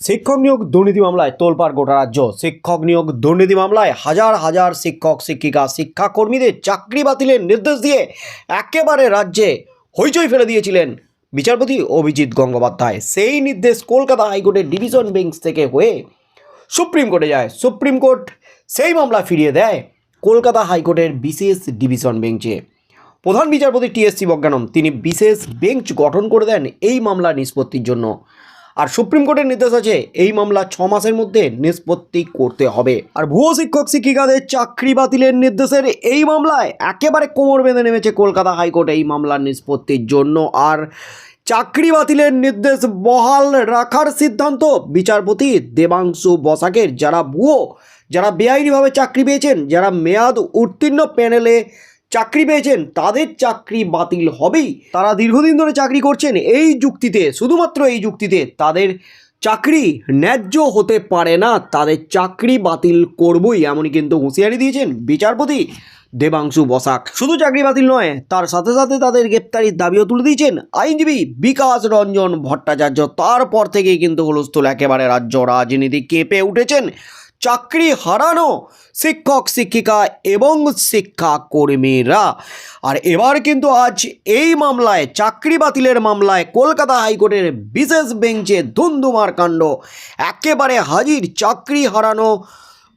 শিক্ষক নিয়োগ দুর্নীতি মামলায় তোলপাড় গোটা রাজ্য। শিক্ষক নিয়োগ দুর্নীতি মামলায় হাজার হাজার শিক্ষক, শিক্ষিকা, শিক্ষাকর্মীদের চাকরি বাতিলের নির্দেশ দিয়ে একেবারে রাজ্যে হইচই ফেলে দিয়েছিলেন বিচারপতি অভিজিৎ গঙ্গোপাধ্যায়। সেই নির্দেশ কলকাতা হাইকোর্টের ডিভিশন বেঞ্চ থেকে হয়ে সুপ্রিম কোর্টে যায়। সুপ্রিম কোর্ট সেই মামলা ফিরিয়ে দেয় কলকাতা হাইকোর্টের বিশেষ ডিভিশন বেঞ্চে। প্রধান বিচারপতি টিএসসি বজ্ঞানম তিনি বিশেষ বেঞ্চ গঠন করে দেন এই মামলা নিষ্পত্তির জন্য। আর সুপ্রিম কোর্টের নির্দেশ আছে, এই মামলা ছ মাসের মধ্যে নিষ্পত্তি করতে হবে। আর ভুয়ো শিক্ষক, শিক্ষিকাদের চাকরি বাতিলের নির্দেশের এই মামলায় একেবারে কোমর বেঁধে নেমেছে কলকাতা হাইকোর্ট এই মামলার নিষ্পত্তির জন্য। আর চাকরি বাতিলের নির্দেশ বহাল রাখার সিদ্ধান্ত বিচারপতি দেবাংশু বসাকের। যারা ভুয়ো, যারা বেআইনিভাবে চাকরি পেয়েছেন, যারা মেয়াদ উত্তীর্ণ প্যানেলে চাকরি পেয়েছেন, তাদের চাকরি বাতিল হবেই। তারা দীর্ঘদিন ধরে চাকরি করছেন এই যুক্তিতে, শুধুমাত্র এই যুক্তিতে তাদের চাকরি ন্যায্য হতে পারে না, তাদের চাকরি বাতিল করবই, এমনই কিন্তু হুঁশিয়ারি দিয়েছেন বিচারপতি দেবাংশু বসাক। শুধু চাকরি বাতিল নয়, তার সাথে সাথে তাদের গ্রেপ্তারির দাবিও তুলে দিয়েছেন আইনজীবী বিকাশ রঞ্জন ভট্টাচার্য। তারপর থেকেই কিন্তু হুলস্থুল একেবারে রাজ্য রাজনীতি কেঁপে উঠেছেন। চাকরি হারানো শিক্ষক, শিক্ষিকা এবং শিক্ষাকর্মীরা। আর এবার কিন্তু আজ এই মামলায়, চাকরি বাতিলের মামলায় কলকাতা হাইকোর্টের বিশেষ বেঞ্চে ধুন্ধুমার কাণ্ড। একেবারে হাজির চাকরি হারানো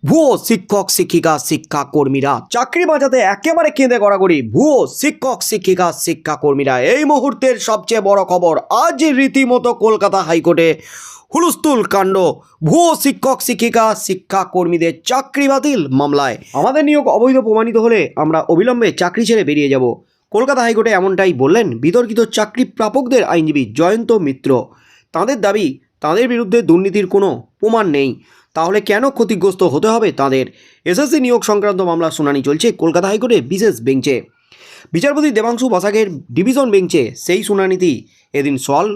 ভুয়ো শিক্ষক, শিক্ষিকা, শিক্ষাকর্মীরা। চাকরি বাঁচাতে একেবারে কেঁদে গড়াগড়ি ভুয়ো শিক্ষক, শিক্ষিকা, শিক্ষাকর্মীরা। এই মুহূর্তের সবচেয়ে বড় খবর, আজ রীতিমতো কলকাতা হাইকোর্টে হুলস্থুল কাণ্ড। ভুয়ো শিক্ষক, শিক্ষিকা, শিক্ষাকর্মীদের চাকরি বাতিল মামলায়। আমাদের নিয়োগ অবৈধ প্রমাণিত হলে আমরা অবিলম্বে চাকরি ছেড়ে বেরিয়ে যাব। কলকাতা হাইকোর্টে এমনটাই বললেন বিতর্কিত চাকরি প্রাপকদের আইনজীবী জয়ন্ত মিত্র। তাদের দাবি, তাদের বিরুদ্ধে দুর্নীতির কোনো প্রমাণ নেই। তাহলে কেন ক্ষতিগ্রস্ত হতে হবে তাদের? এসএসসি নিয়োগ সংক্রান্ত মামলা শুনানি চলছে কলকাতা হাইকোর্টে বিশেষ বেঞ্চে। বিচারপতি দেবাংশু বসাকের ডিভিশন বেঞ্চে সেই শুনানিতেই এদিন সল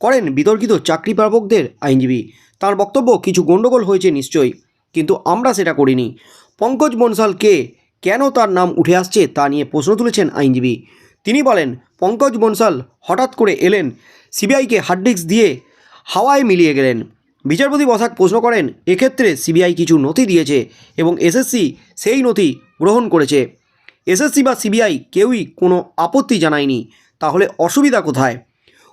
করেন বিতর্কিত চাকরি প্রাপকদের আইনজীবী। তার বক্তব্য, কিছু গণ্ডগোল হয়েছে নিশ্চয়ই, কিন্তু আমরা সেটা করিনি। পঙ্কজ বনসাল কে, কেন তার নাম উঠে আসছে তা নিয়ে প্রশ্ন তুলেছেন আইনজীবী। তিনি বলেন, পঙ্কজ বনসাল হঠাৎ করে এলেন সিবিআইকে হার্ডডিস্ক দিয়ে হাওয়ায় মিলিয়ে গেলেন। বিচারপতি বসাক প্রশ্ন করেন, এক্ষেত্রে সিবিআই কিছু নথি দিয়েছে এবং এসএসসি সেই নথি গ্রহণ করেছে। এসএসসি বা সিবিআই কেউই কোনো আপত্তি জানায়নি, তাহলে অসুবিধা কোথায়?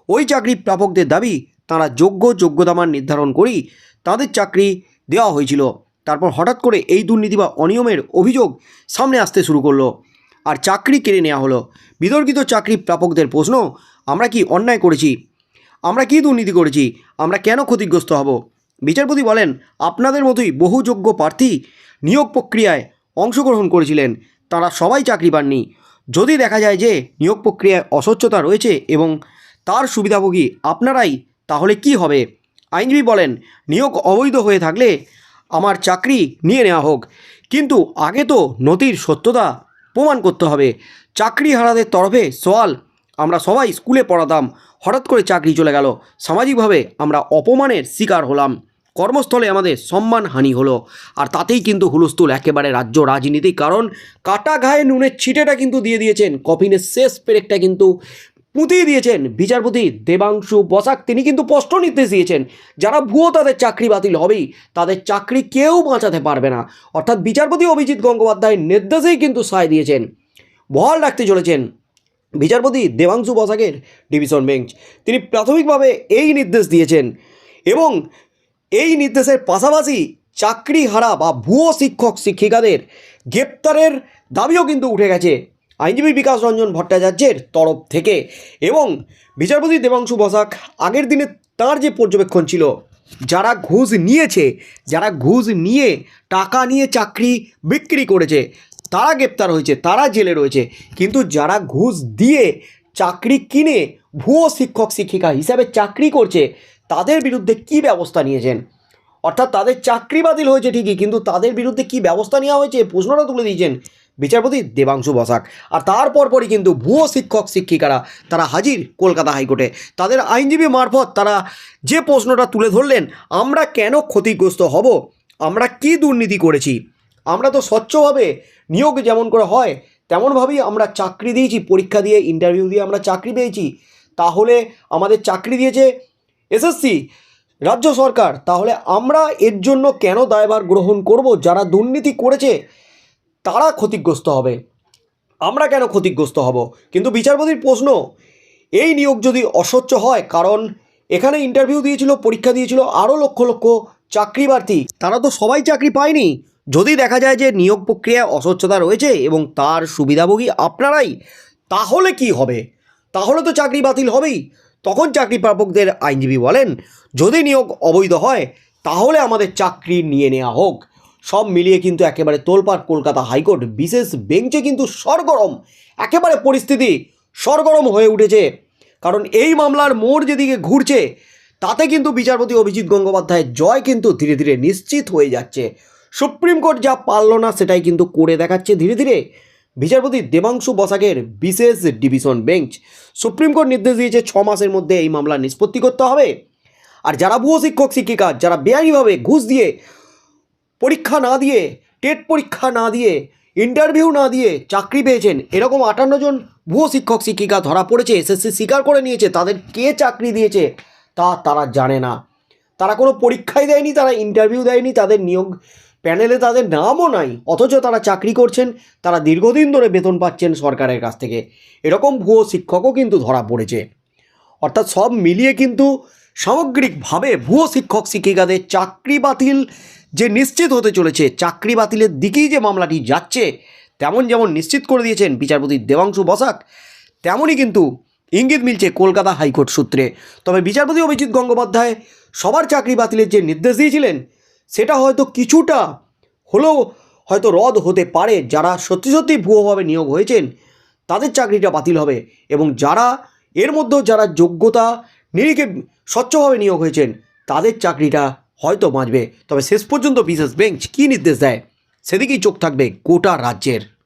ওই চাকরি প্রাপকদের দাবি তারা যোগ্য যোগ্যতামান নির্ধারণ করেই তাদের চাকরি দেওয়া হয়েছিল। তারপর হঠাৎ করে এই দুর্নীতি বা অনিয়মের অভিযোগ সামনে আসতে শুরু করল। আর চাকরি কেড়ে নেওয়া হলো। বিতর্কিত চাকরি প্রাপকদের প্রশ্ন, আমরা কি অন্যায় করেছি? আমরা কি দুর্নীতি করেছি? আমরা কেন ক্ষতিগ্রস্ত হব? বিচারপতি বলেন, আপনাদের মতোই বহু যোগ্য প্রার্থী নিয়োগ প্রক্রিয়ায় অংশগ্রহণ করেছিলেন। তারা সবাই চাকরি পাননি। যদি দেখা যায় যে নিয়োগ প্রক্রিয়ায় অস্বচ্ছতা রয়েছে এবং তার সুবিধাভোগী আপনারাই, তাহলে কি হবে? আইনজীবী বলেন, নিয়োগ অবৈধ হয়ে থাকলে আমার চাকরি নিয়ে নেওয়া হোক। কিন্তু আগে তো নথির সত্যতা প্রমাণ করতে হবে। চাকরি হারাদের তরফে সওয়াল, আমরা সবাই স্কুলে পড়াতাম, হঠাৎ করে চাকরি চলে গেল। সামাজিকভাবে আমরা অপমানের শিকার হলাম। কর্মস্থলে আমাদের সম্মানহানি হলো। আর তাতেই কিন্তু হুলস্থুল একেবারে রাজ্য রাজনীতি, কারণ কাটা ঘায়ে নুনের ছিটেটা কিন্তু দিয়ে দিয়েছেন। কফিনের শেষ পেরেকটা কিন্তু পুঁতিয়ে দিয়েছেন বিচারপতি দেবাংশু বসাক। তিনি কিন্তু স্পষ্ট নির্দেশ দিয়েছেন, যারা ভুয়ো তাদের চাকরি বাতিল হবেই, তাদের চাকরি কেউ বাঁচাতে পারবে না। অর্থাৎ বিচারপতি অভিজিৎ গঙ্গোপাধ্যায়ের নির্দেশেই কিন্তু সায় দিয়েছেন। বহাল রাখতে চলেছেন বিচারপতি দেবাংশু বসাকের ডিভিশন বেঞ্চ। তিনি প্রাথমিকভাবে এই নির্দেশ দিয়েছেন এবং এই নির্দেশের পাশাপাশি চাকরি হারা বা ভুয়ো শিক্ষক শিক্ষিকাদের গ্রেপ্তারের দাবিও কিন্তু উঠে গেছে। আইনজীবী বিকাশ রঞ্জন ভট্টাচার্যের তরফ থেকে এবং বিচারপতি দেবাংশু বসাক আগের দিনে তার যে পর্যবেক্ষণ ছিল, যারা ঘুষ নিয়েছে, যারা ঘুষ নিয়ে টাকা নিয়ে চাকরি বিক্রি করেছে, তারা গ্রেপ্তার হয়েছে, তারা জেলে রয়েছে। কিন্তু যারা ঘুষ দিয়ে চাকরি কিনে ভুয়ো শিক্ষক, শিক্ষিকা হিসাবে চাকরি করছে, তাদের বিরুদ্ধে কি ব্যবস্থা নিয়েছেন? অর্থাৎ তাদের চাকরি বাতিল হয়েছে ঠিকই, কিন্তু তাদের বিরুদ্ধে কি ব্যবস্থা নেওয়া হয়েছে? প্রশ্নটা তুলে দিয়েছেন বিচারপতি দেবাংশু বসাক। আর তারপর পরই কিন্তু ভুয়ো শিক্ষক, শিক্ষিকারা তারা হাজির কলকাতা হাইকোর্টে। তাদের আইনজীবী মারফত তারা যে প্রশ্নটা তুলে ধরলেন, আমরা কেন ক্ষতিগ্রস্ত হব? আমরা কি দুর্নীতি করেছি? আমরা তো স্বচ্ছভাবে নিয়োগ যেমন করে হয়, তেমনভাবেই আমরা চাকরি দিয়েছি, পরীক্ষা দিয়ে ইন্টারভিউ দিয়ে আমরা চাকরি পেয়েছি। তাহলে আমাদের চাকরি দিয়েছে এসএসসি, রাজ্য সরকার। তাহলে আমরা এর জন্য কেন দায়ভার গ্রহণ করব? যারা দুর্নীতি করেছে তারা ক্ষতিগ্রস্ত হবে। আমরা কেন ক্ষতিগ্রস্ত হব? কিন্তু বিচারপতির প্রশ্ন, এই নিয়োগ যদি অস্বচ্ছ হয়, কারণ এখানে ইন্টারভিউ দিয়েছিল, পরীক্ষা দিয়েছিল আরও লক্ষ লক্ষ চাকরি প্রার্থী তারা তো সবাই চাকরি পায়নি। যদি দেখা যায় যে নিয়োগ প্রক্রিয়ায় অস্বচ্ছতা রয়েছে এবং তার সুবিধাভোগী আপনারাই, তাহলে কি হবে? তাহলে তো চাকরি বাতিল হবেই। তখন চাকরি প্রাপকদের আইনজীবী বলেন, যদি নিয়োগ অবৈধ হয়, তাহলে আমাদের চাকরি নিয়ে নেওয়া হোক। সব মিলিয়ে কিন্তু একেবারে তোলপাট কলকাতা হাইকোর্ট, বিশেষ বেঞ্চে কিন্তু সরগরম। একেবারে পরিস্থিতি সরগরম হয়ে উঠেছে। কারণ এই মামলার মোড় যেদিকে ঘুরছে, তাতে কিন্তু বিচারপতি অভিজিৎ গঙ্গোপাধ্যায়ের জয় কিন্তু ধীরে ধীরে নিশ্চিত হয়ে যাচ্ছে। সুপ্রিম কোর্ট যা পারল না, সেটাই কিন্তু করে দেখাচ্ছে ধীরে ধীরে বিচারপতি দেবাংশু বসাকের বিশেষ ডিভিশন বেঞ্চ। সুপ্রিম কোর্ট নির্দেশ দিয়েছে ছ মাসের মধ্যে এই মামলা নিষ্পত্তি করতে হবে। আর যারা ভুয়ো শিক্ষক, শিক্ষিকা, যারা বেআইনিভাবে ঘুষ দিয়ে পরীক্ষা না দিয়ে, টেট পরীক্ষা না দিয়ে ইন্টারভিউ না দিয়ে চাকরি পেয়েছেন। এরকম আটান্ন জন ভুয়ো শিক্ষক, শিক্ষিকা ধরা পড়েছে এসএসসি স্বীকার করে নিয়েছে, তাদের কে চাকরি দিয়েছে তা তারা জানে না। তারা কোনো পরীক্ষাই দেয়নি, তারা ইন্টারভিউ দেয়নি, তাদের নিয়োগ প্যানেলে তাদের নামও নাই, অথচ তারা চাকরি করছেন, তারা দীর্ঘদিন ধরে বেতন পাচ্ছেন সরকারের কাছ থেকে। এরকম ভুয়ো শিক্ষকও কিন্তু ধরা পড়েছে। অর্থাৎ সব মিলিয়ে কিন্তু সামগ্রিকভাবে ভুয়ো শিক্ষক শিক্ষিকাদের চাকরি বাতিল যে নিশ্চিত হতে চলেছে, চাকরি বাতিলের দিকেই যে মামলাটি যাচ্ছে, তেমন যেমন নিশ্চিত করে দিয়েছেন বিচারপতি দেবাংশু বসাক, তেমনই কিন্তু ইঙ্গিত মিলছে কলকাতা হাইকোর্ট সূত্রে। তবে বিচারপতি অভিজিৎ গঙ্গোপাধ্যায় সবার চাকরি বাতিলের যে নির্দেশ দিয়েছিলেন, সেটা হয়তো কিছুটা হলেও হয়তো রদ হতে পারে। যারা সত্যি সত্যি ভুয়োভাবে নিয়োগ হয়েছেন, তাদের চাকরিটা বাতিল হবে এবং যারা, এর মধ্যেও যারা যোগ্যতা নিরিখে স্বচ্ছভাবে নিয়োগ হয়েছেন, তাদের চাকরিটা হয়তো বাঁচবে। তবে শেষ পর্যন্ত বিশেষ বেঞ্চ কী নির্দেশ দেয়? সেদিকেই চোখ থাকবে গোটা রাজ্যের।